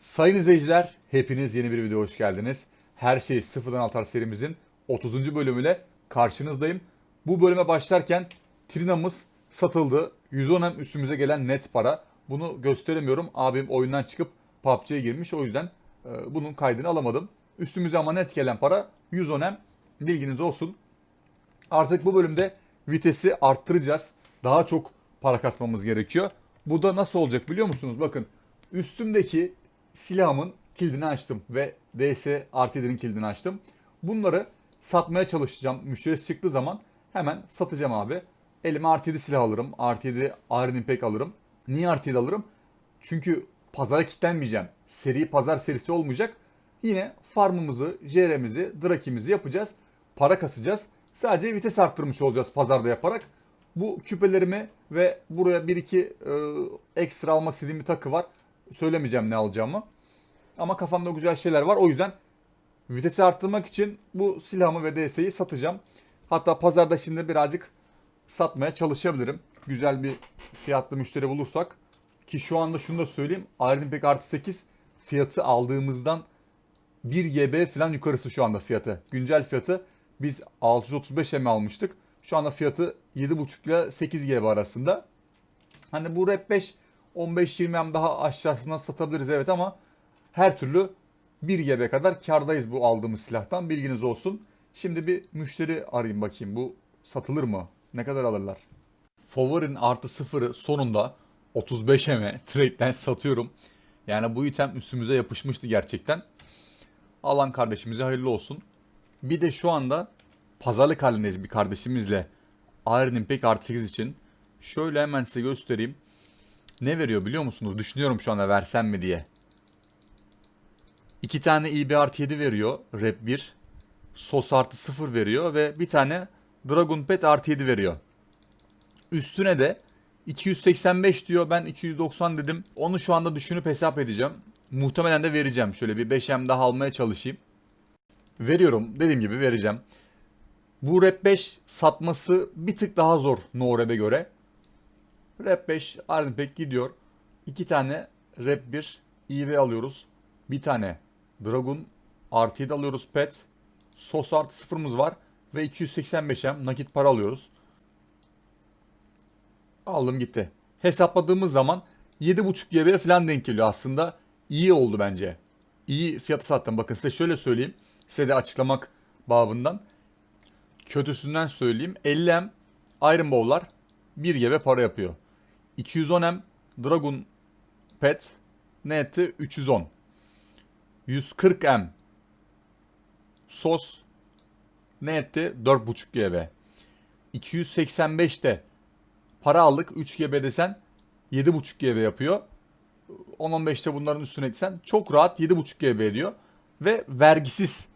Sayın izleyiciler, hepiniz yeni bir videoya hoş geldiniz. Her şey sıfırdan altar serimizin 30. bölümüyle karşınızdayım. Bu bölüme başlarken Trina'mız satıldı. 110 hem üstümüze gelen net para. Bunu gösteremiyorum. Abim oyundan çıkıp PUBG'ye girmiş. O yüzden e, bunun kaydını alamadım. Üstümüze ama net gelen para 110 hem. Bilginiz olsun. Artık bu bölümde vitesi arttıracağız. Daha çok para kasmamız gerekiyor. Bu da nasıl olacak biliyor musunuz? Bakın üstümdeki silahımın kilidini açtım ve DS artı 7'nin kilidini açtım. Bunları satmaya çalışacağım. Müşteri çıktığı zaman hemen satacağım abi. Elime artı 7 silah alırım. Artı 7 Iron Impact alırım. Niye artı 7 alırım? Çünkü pazara kilitlenmeyeceğim. Seri pazar serisi olmayacak. Yine farmımızı, JR'mizi, Draki'mizi yapacağız. Para kasacağız. Sadece vites arttırmış olacağız pazarda yaparak. Bu küpelerimi ve buraya bir iki e, ekstra almak istediğim bir takı var. Söylemeyeceğim ne alacağımı. Ama kafamda güzel şeyler var. O yüzden vitesi arttırmak için bu silahımı ve DS'yi satacağım. Hatta pazarda şimdi birazcık satmaya çalışabilirim. Güzel bir fiyatlı müşteri bulursak. Ki şu anda şunu da söyleyeyim. Iron Impact artı 8 fiyatı aldığımızdan 1 GB falan yukarısı şu anda fiyatı. Güncel fiyatı biz 635 M almıştık. Şu anda fiyatı 7.5 ile 8 GB arasında. Hani bu Rap 5 15-20 M daha aşağısına satabiliriz evet ama her türlü 1 GB kadar kardayız bu aldığımız silahtan bilginiz olsun. Şimdi bir müşteri arayayım bakayım bu satılır mı? Ne kadar alırlar? Favorin artı sıfırı sonunda 35 M'e trade'den satıyorum. Yani bu item üstümüze yapışmıştı gerçekten. Alan kardeşimize hayırlı olsun. Bir de şu anda pazarlık halindeyiz bir kardeşimizle. Iron Impact artı 8 için. Şöyle hemen size göstereyim. Ne veriyor biliyor musunuz? Düşünüyorum şu anda versem mi diye. İki tane IB artı 7 veriyor. Rap 1. Sos artı 0 veriyor. Ve bir tane Dragon Pet artı 7 veriyor. Üstüne de 285 diyor. Ben 290 dedim. Onu şu anda düşünüp hesap edeceğim. Muhtemelen de vereceğim. Şöyle bir 5M daha almaya çalışayım. Veriyorum. Dediğim gibi vereceğim. Bu Rap 5 satması bir tık daha zor No Rap'e göre. Rap 5 Iron Impact gidiyor. İki tane Rap 1 EV alıyoruz. Bir tane Dragon artı 7 alıyoruz pet. Sos artı sıfırımız var. Ve 285M nakit para alıyoruz. Aldım gitti. Hesapladığımız zaman 7.5 GB falan denk geliyor aslında. İyi oldu bence. İyi fiyatı sattım. Bakın size şöyle söyleyeyim. Size de açıklamak babından. Kötüsünden söyleyeyim. 50M Iron Bowl'lar 1 GB para yapıyor. 210M Dragon Pet ne etti? 310. 140M Sos ne etti? 4.5 GB. 285'te para aldık 3 GB desen 7.5 GB yapıyor. 10-15'te bunların üstüne etsen çok rahat 7.5 GB ediyor. Ve vergisiz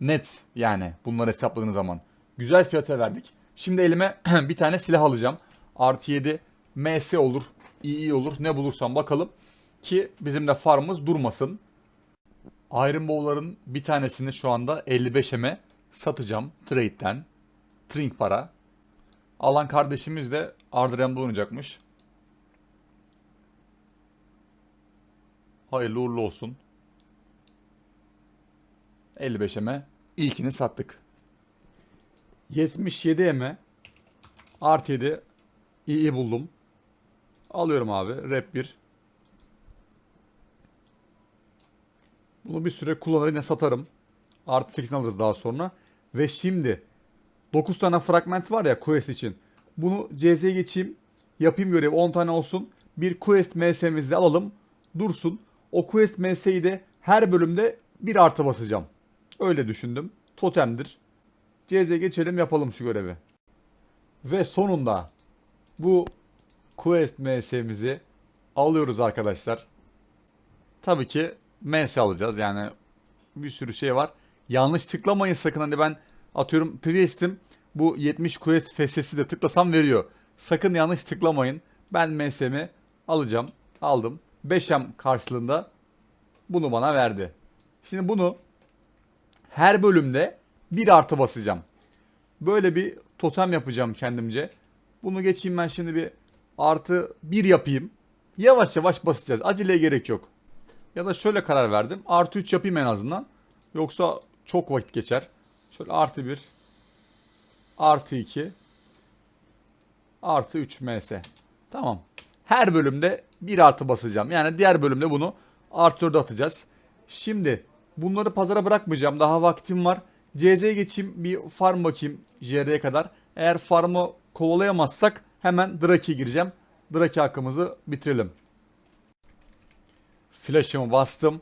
net yani bunları hesapladığınız zaman. Güzel fiyata verdik. Şimdi elime bir tane silah alacağım. Artı 7 MS olur, iyi olur ne bulursam bakalım. Ki bizim de farmımız durmasın. Iron Bowl'ların bir tanesini şu anda 55'eme satacağım trade'den. Trink para. Alan kardeşimiz de Ardrem'de oynayacakmış. Hayırlı uğurlu olsun. 55'eme ilkini sattık. 77'eme artı 7 iyi buldum. Alıyorum abi. Rap 1. Bunu bir süre kullanır yine satarım. Artı 8'ini alırız daha sonra. Ve şimdi 9 tane fragment var ya quest için. Bunu CZ'ye geçeyim. Yapayım görevi 10 tane olsun. Bir quest MS'mizi alalım. Dursun. O quest MS'yi de her bölümde bir artı basacağım. Öyle düşündüm. Totemdir. CZ'ye geçelim yapalım şu görevi. Ve sonunda bu quest MS'mizi alıyoruz arkadaşlar. Tabii ki MS alacağız yani bir sürü şey var. Yanlış tıklamayın sakın hani ben atıyorum Priest'im bu 70 quest FSS'i de tıklasam veriyor. Sakın yanlış tıklamayın. Ben MS'mi alacağım. Aldım. 5M karşılığında bunu bana verdi. Şimdi bunu her bölümde bir artı basacağım. Böyle bir totem yapacağım kendimce. Bunu geçeyim ben şimdi bir artı bir yapayım. Yavaş yavaş basacağız. Aceleye gerek yok. Ya da şöyle karar verdim. Artı 3 yapayım en azından. Yoksa çok vakit geçer. Şöyle artı 1. Artı 2. Artı 3 ms. Tamam. Her bölümde 1 artı basacağım. Yani diğer bölümde bunu artı 4'e atacağız. Şimdi bunları pazara bırakmayacağım. Daha vaktim var. CZ'ye geçeyim bir farm bakayım JR'ye kadar. Eğer farmı kovalayamazsak hemen Draki'ye gireceğim. Draki hakkımızı bitirelim. Flash'ımı bastım.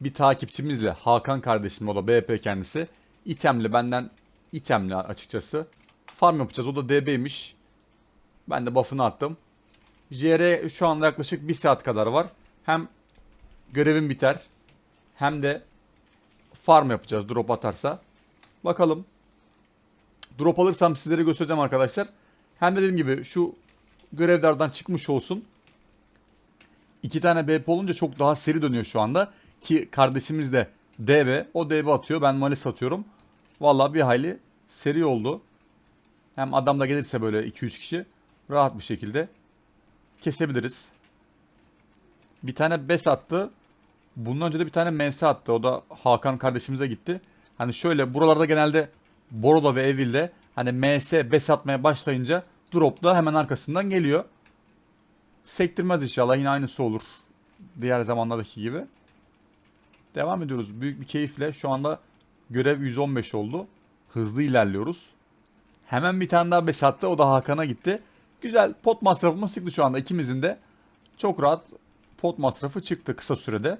Bir takipçimizle Hakan kardeşim o da BP kendisi. itemli benden itemli açıkçası. Farm yapacağız. O da DB'ymiş. Ben de buff'ını attım. JR şu anda yaklaşık 1 saat kadar var. Hem görevim biter hem de farm yapacağız drop atarsa. Bakalım. Drop alırsam sizlere göstereceğim arkadaşlar. Hem de dediğim gibi şu görevlerden çıkmış olsun. İki tane BP olunca çok daha seri dönüyor şu anda. Ki kardeşimiz de DB. O DB atıyor. Ben Malis atıyorum. Vallahi bir hayli seri oldu. Hem adam da gelirse böyle 2-3 kişi rahat bir şekilde kesebiliriz. Bir tane bes attı. Bundan önce de bir tane mense attı. O da Hakan kardeşimize gitti. Hani şöyle buralarda genelde Borola ve Evil'de hani MS bes atmaya başlayınca drop da hemen arkasından geliyor. Sektirmez inşallah yine aynısı olur. Diğer zamanlardaki gibi. Devam ediyoruz büyük bir keyifle. Şu anda görev 115 oldu. Hızlı ilerliyoruz. Hemen bir tane daha bes attı. O da Hakan'a gitti. Güzel pot masrafımız çıktı şu anda ikimizin de. Çok rahat pot masrafı çıktı kısa sürede.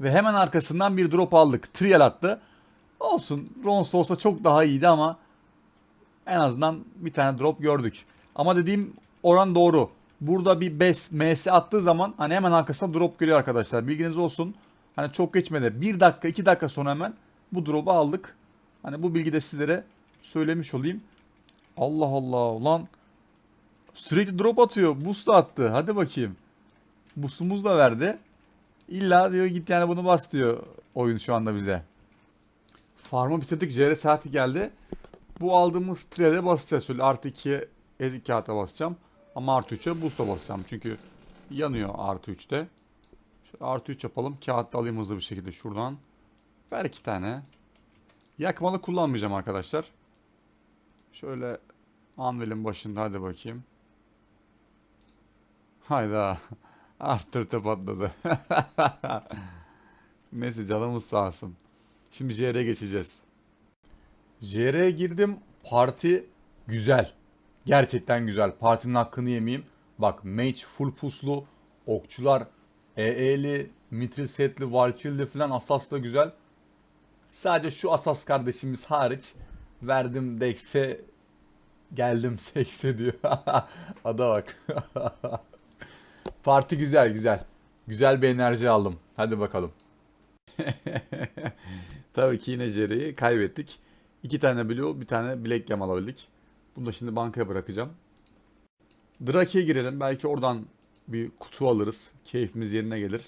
Ve hemen arkasından bir drop aldık. Trial attı. Olsun. Rons olsa çok daha iyiydi ama en azından bir tane drop gördük. Ama dediğim oran doğru. Burada bir bes ms attığı zaman hani hemen arkasına drop geliyor arkadaşlar. Bilginiz olsun. Hani çok geçmedi. 1 dakika 2 dakika sonra hemen bu drop'u aldık. Hani bu bilgi de sizlere söylemiş olayım. Allah Allah lan sürekli drop atıyor. Boost da attı. Hadi bakayım. Boost'umuz da verdi. İlla diyor git yani bunu bas diyor oyun şu anda bize. Farmı bitirdik. JR saati geldi. Bu aldığımız trial'e basacağız. Şöyle artı 2'ye ezik kağıta basacağım. Ama artı 3'e boost'a basacağım. Çünkü yanıyor artı 3'te. Şöyle artı 3 yapalım. Kağıt alayım hızlı bir şekilde şuradan. Ver iki tane. Yakmalı kullanmayacağım arkadaşlar. Şöyle Anvil'in başında hadi bakayım. Hayda. Arttırtı patladı. Neyse canımız sağ olsun. Şimdi JR'ye geçeceğiz. JR'ye girdim. Parti güzel. Gerçekten güzel. Partinin hakkını yemeyeyim. Bak mage full puslu. Okçular EE'li, mitril setli, valkirli falan asas da güzel. Sadece şu asas kardeşimiz hariç verdim Dex'e geldim sekse diyor. Ada bak. Parti güzel güzel. Güzel bir enerji aldım. Hadi bakalım. Tabii ki yine Jerry'i kaybettik. İki tane Blue, bir tane Black Gem alabildik. Bunu da şimdi bankaya bırakacağım. Draki'ye girelim. Belki oradan bir kutu alırız. Keyfimiz yerine gelir.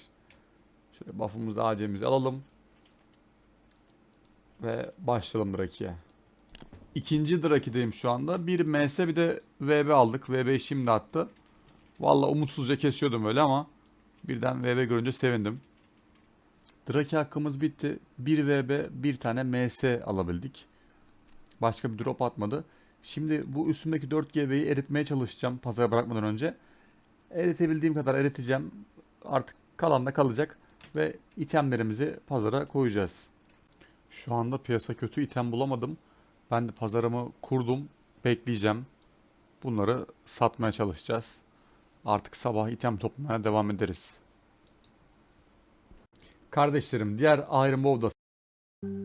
Şöyle buff'ımızı, AC'mizi alalım. Ve başlayalım Draki'ye. İkinci Draki'deyim şu anda. Bir MS bir de VB aldık. VB şimdi attı. Valla umutsuzca kesiyordum öyle ama birden VB görünce sevindim. Draki hakkımız bitti. 1 VB, bir tane MS alabildik. Başka bir drop atmadı. Şimdi bu üstümdeki 4 GB'yi eritmeye çalışacağım pazara bırakmadan önce. Eritebildiğim kadar eriteceğim. Artık kalan da kalacak. Ve itemlerimizi pazara koyacağız. Şu anda piyasa kötü item bulamadım. Ben de pazarımı kurdum. Bekleyeceğim. Bunları satmaya çalışacağız. Artık sabah item toplamaya devam ederiz. Kardeşlerim diğer Iron Bow'da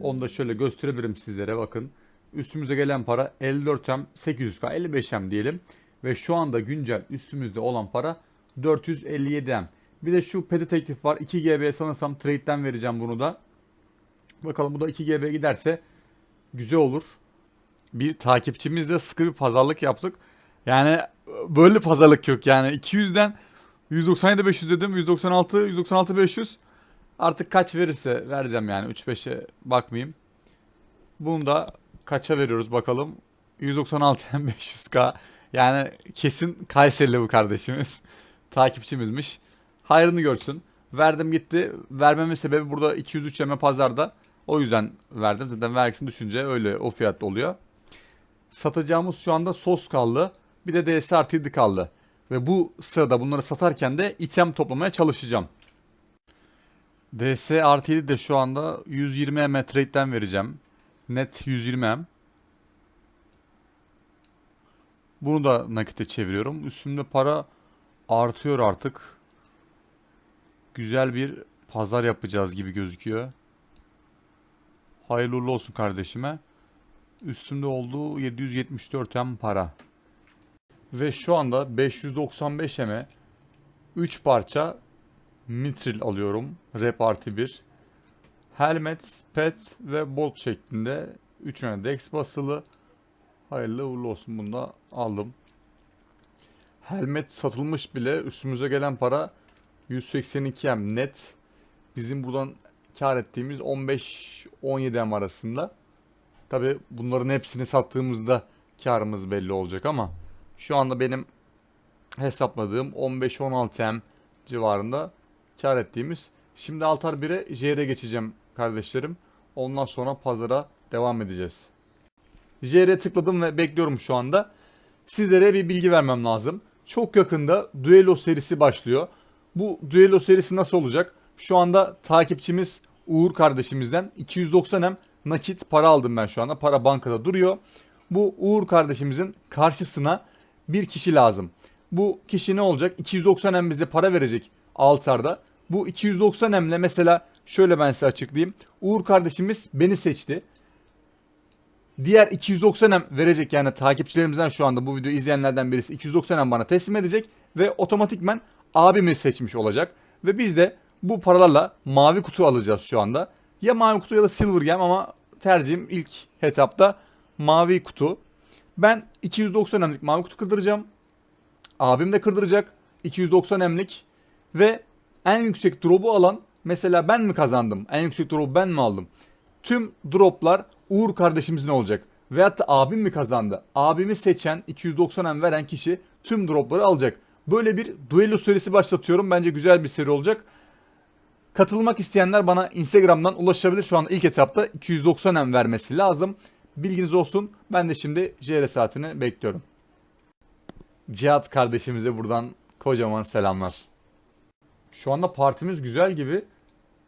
onu da şöyle gösterebilirim sizlere bakın. Üstümüze gelen para 54M 800K 55M diyelim. Ve şu anda güncel üstümüzde olan para 457M. Bir de şu peti teklif var. 2 GB sanırsam trade'den vereceğim bunu da. Bakalım bu da 2 GB giderse güzel olur. Bir takipçimizle sıkı bir pazarlık yaptık. Yani böyle pazarlık yok yani 200'den 197 500 dedim 196 196 500 artık kaç verirse vereceğim yani 3-5'e bakmayayım. Bunu da kaça veriyoruz bakalım. 196 500k yani kesin Kayserili bu kardeşimiz. Takipçimizmiş. Hayrını görsün. Verdim gitti. Vermemin sebebi burada 203 yeme pazarda. O yüzden verdim. Zaten vergisini düşünce öyle o fiyat oluyor. Satacağımız şu anda sos kaldı. Bir de DS artı 7 kaldı. Ve bu sırada bunları satarken de item toplamaya çalışacağım. DS artı 7 de şu anda 120 M trade'den vereceğim. Net 120 M. Bunu da nakite çeviriyorum. Üstümde para artıyor artık. Güzel bir pazar yapacağız gibi gözüküyor. Hayırlı olsun kardeşime. Üstümde olduğu 774 M para. Ve şu anda 595 M'e 3 parça mitril alıyorum. Rep artı 1. Helmet, pet ve bolt şeklinde 3 tane dex basılı. Hayırlı uğurlu olsun bunu da aldım. Helmet satılmış bile üstümüze gelen para 182 M net. Bizim buradan kar ettiğimiz 15-17 M arasında. Tabi bunların hepsini sattığımızda karımız belli olacak ama şu anda benim hesapladığım 15-16 M civarında kar ettiğimiz. Şimdi Altar 1'e JR'e geçeceğim kardeşlerim. Ondan sonra pazara devam edeceğiz. JR'e tıkladım ve bekliyorum şu anda. Sizlere bir bilgi vermem lazım. Çok yakında Duelo serisi başlıyor. Bu Duelo serisi nasıl olacak? Şu anda takipçimiz Uğur kardeşimizden 290 M nakit para aldım ben şu anda. Para bankada duruyor. Bu Uğur kardeşimizin karşısına bir kişi lazım. Bu kişi ne olacak? 290 M bize para verecek altarda. Bu 290 M'le mesela şöyle ben size açıklayayım. Uğur kardeşimiz beni seçti. Diğer 290 M verecek yani takipçilerimizden şu anda bu videoyu izleyenlerden birisi 290 M bana teslim edecek ve otomatikmen abimi seçmiş olacak. Ve biz de bu paralarla mavi kutu alacağız şu anda. Ya mavi kutu ya da silver gem ama tercihim ilk etapta mavi kutu. Ben 290 M'lik mavi kutu kırdıracağım. Abim de kırdıracak 290 M'lik ve en yüksek drop'u alan mesela ben mi kazandım? En yüksek drop'u ben mi aldım? Tüm drop'lar Uğur kardeşimizin olacak. Veyahut da abim mi kazandı? Abimi seçen 290 M veren kişi tüm drop'ları alacak. Böyle bir duello serisi başlatıyorum. Bence güzel bir seri olacak. Katılmak isteyenler bana Instagram'dan ulaşabilir. Şu anda ilk etapta 290 M vermesi lazım. Bilginiz olsun. Ben de şimdi JR saatini bekliyorum. Cihat kardeşimize buradan kocaman selamlar. Şu anda partimiz güzel gibi.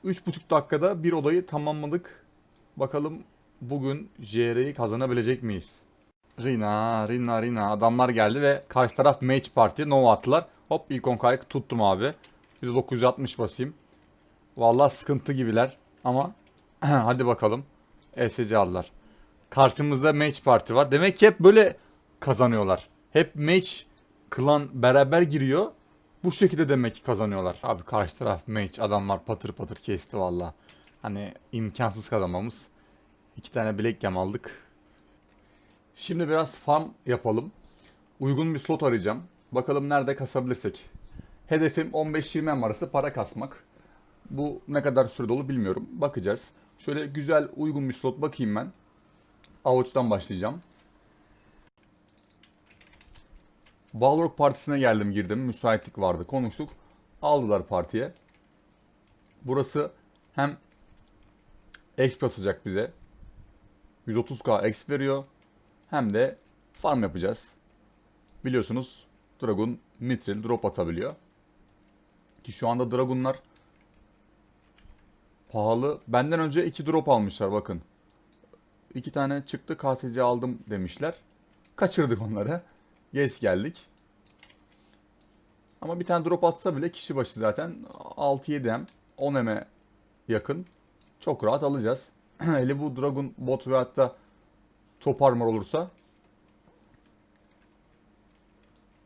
3,5 dakikada bir odayı tamamladık. Bakalım bugün JR'yi kazanabilecek miyiz? Rina, Rina, Rina. Adamlar geldi ve karşı taraf match party. Nova attılar. Hop ilk 10 kayık tuttum abi. Bir de 960 basayım. Vallahi sıkıntı gibiler. Ama hadi bakalım. ESC aldılar. Karşımızda match party var. Demek ki hep böyle kazanıyorlar. Hep match klan beraber giriyor. Bu şekilde demek ki kazanıyorlar. Abi karşı taraf match adamlar patır patır kesti valla. Hani imkansız kazanmamız. İki tane bilek yem aldık. Şimdi biraz farm yapalım. Uygun bir slot arayacağım. Bakalım nerede kasabilirsek. Hedefim 15-20 M arası para kasmak. Bu ne kadar sürede olur bilmiyorum. Bakacağız. Şöyle güzel uygun bir slot bakayım ben. Avuç'tan başlayacağım. Balrog partisine geldim girdim. Müsaitlik vardı. Konuştuk. Aldılar partiye. Burası hem exp basacak bize. 130k exp veriyor. Hem de farm yapacağız. Biliyorsunuz Dragon Mithril drop atabiliyor. Ki şu anda Dragon'lar pahalı. Benden önce iki drop almışlar bakın. İki tane çıktı KSC aldım demişler. Kaçırdık onları. Geç geldik. Ama bir tane drop atsa bile kişi başı zaten 6-7 M, 10 M'e yakın. Çok rahat alacağız. Hele bu Dragon bot ve hatta top armor olursa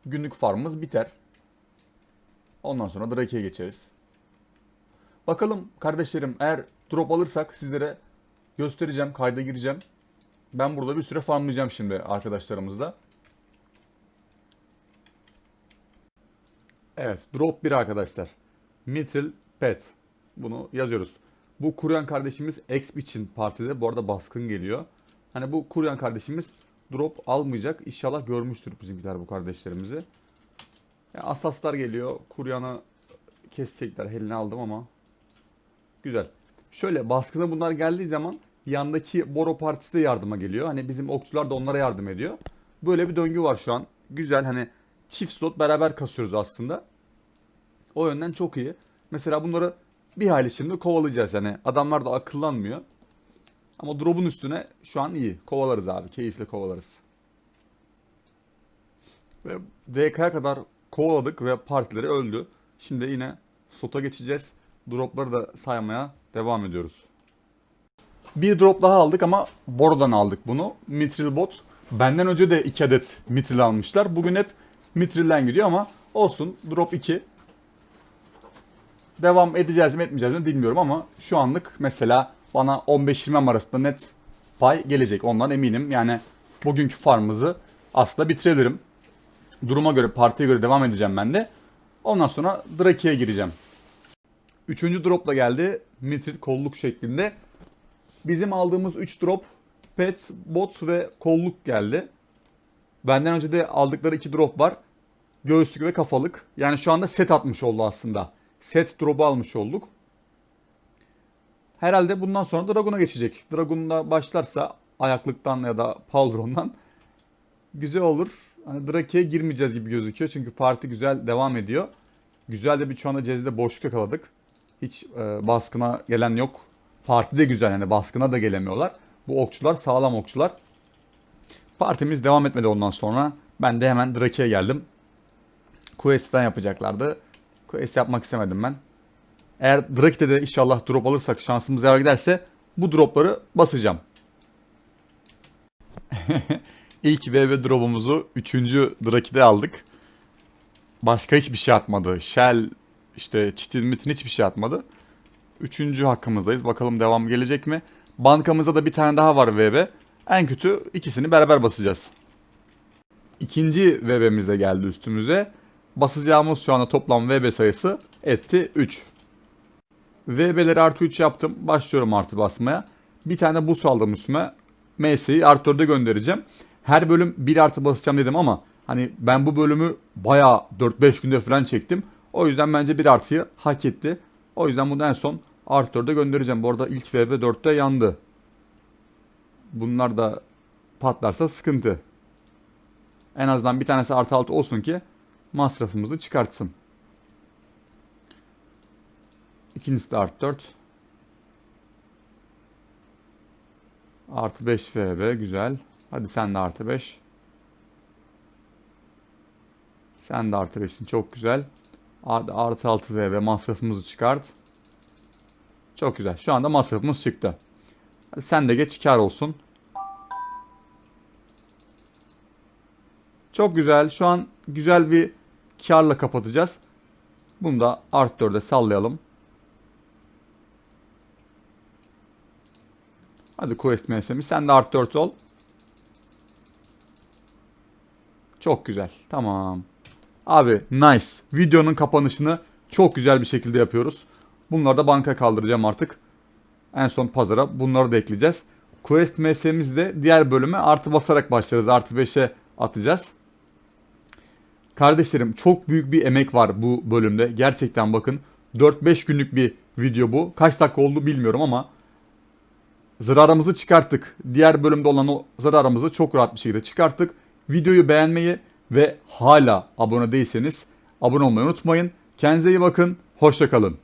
günlük farmımız biter. Ondan sonra Drake'ye geçeriz. Bakalım kardeşlerim eğer drop alırsak sizlere göstereceğim, kayda gireceğim. Ben burada bir süre farmlayacağım şimdi arkadaşlarımızla. Evet, drop 1 arkadaşlar. Mithril Pet. Bunu yazıyoruz. Bu Kuryan kardeşimiz Exp için partide bu arada baskın geliyor. Hani bu Kuryan kardeşimiz drop almayacak. İnşallah görmüştür bizimkiler bu kardeşlerimizi. Yani asaslar geliyor. Kuryan'ı kesecekler. Eline aldım ama. Güzel. Şöyle baskına bunlar geldiği zaman yandaki Boro Partisi de yardıma geliyor. Hani bizim okçular da onlara yardım ediyor. Böyle bir döngü var şu an. Güzel hani çift slot beraber kasıyoruz aslında. O yönden çok iyi. Mesela bunları bir hayli şimdi kovalayacağız. Yani adamlar da akıllanmıyor. Ama drop'un üstüne şu an iyi. Kovalarız abi. Keyifle kovalarız. Ve DK'ya kadar kovaladık ve partileri öldü. Şimdi yine slota geçeceğiz. Drop'ları da saymaya devam ediyoruz. Bir drop daha aldık ama Boro'dan aldık bunu. Mithril bot. Benden önce de 2 adet Mithril almışlar. Bugün hep Mithril'den gidiyor ama olsun. Drop 2. Devam edeceğiz mi etmeyeceğiz mi bilmiyorum ama şu anlık mesela bana 15-20 arasında net pay gelecek. Ondan eminim. Yani bugünkü farmımızı aslında bitirebilirim. Duruma göre, partiye göre devam edeceğim ben de. Ondan sonra Draki'ye gireceğim. Üçüncü drop da geldi. Mithril kolluk şeklinde. Bizim aldığımız 3 drop pet, bot ve kolluk geldi. Benden önce de aldıkları 2 drop var. Göğüslük ve kafalık. Yani şu anda set atmış oldu aslında. Set drop'u almış olduk. Herhalde bundan sonra Dragon'a geçecek. Dragon'da başlarsa ayaklıktan ya da Pauldron'dan güzel olur. Hani Drake'ye girmeyeceğiz gibi gözüküyor. Çünkü parti güzel devam ediyor. Güzel de bir şu anda Cezide boşluk yakaladık. Hiç e, baskına gelen yok. Parti de güzel yani baskına da gelemiyorlar. Bu okçular sağlam okçular. Partimiz devam etmedi ondan sonra. Ben de hemen Drake'ye geldim. Quest'ten yapacaklardı. Quest yapmak istemedim ben. Eğer Drake'de de inşallah drop alırsak şansımız yaver giderse bu dropları basacağım. İlk VV drop'umuzu 3. Drake'de aldık. Başka hiçbir şey atmadı. Shell, işte çitin mitin hiçbir şey atmadı. Üçüncü hakkımızdayız. Bakalım devam gelecek mi? Bankamızda da bir tane daha var VB. En kötü ikisini beraber basacağız. İkinci VB'miz de geldi üstümüze. Basacağımız şu anda toplam VB sayısı etti 3. VB'leri artı 3 yaptım. Başlıyorum artı basmaya. Bir tane bus aldım üstüme. MS'yi artı 4'e göndereceğim. Her bölüm 1 artı basacağım dedim ama hani ben bu bölümü bayağı 4-5 günde falan çektim. O yüzden bence 1 artıyı hak etti. O yüzden bunu en son artı 4'e göndereceğim. Bu arada ilk VB 4'te yandı. Bunlar da patlarsa sıkıntı. En azından bir tanesi artı 6 olsun ki masrafımızı çıkartsın. İkincisi de artı 4. Artı 5 FB güzel. Hadi sen de artı 5. Sen de artı 5'in çok güzel. Artı 6 VB masrafımızı çıkart. Çok güzel. Şu anda masrafımız çıktı. Sen de geç kar olsun. Çok güzel. Şu an güzel bir karla kapatacağız. Bunu da artı 4'e sallayalım. Hadi quest MS'mi. Sen de artı 4 ol. Çok güzel. Tamam. Abi nice. Videonun kapanışını çok güzel bir şekilde yapıyoruz. Bunları da banka kaldıracağım artık. En son pazara bunları da ekleyeceğiz. Quest MS'miz de diğer bölüme artı basarak başlarız. Artı 5'e atacağız. Kardeşlerim çok büyük bir emek var bu bölümde. Gerçekten bakın 4-5 günlük bir video bu. Kaç dakika oldu bilmiyorum ama zararımızı çıkarttık. Diğer bölümde olan o zararımızı çok rahat bir şekilde çıkarttık. Videoyu beğenmeyi ve hala abone değilseniz abone olmayı unutmayın. Kendinize iyi bakın. Hoşçakalın.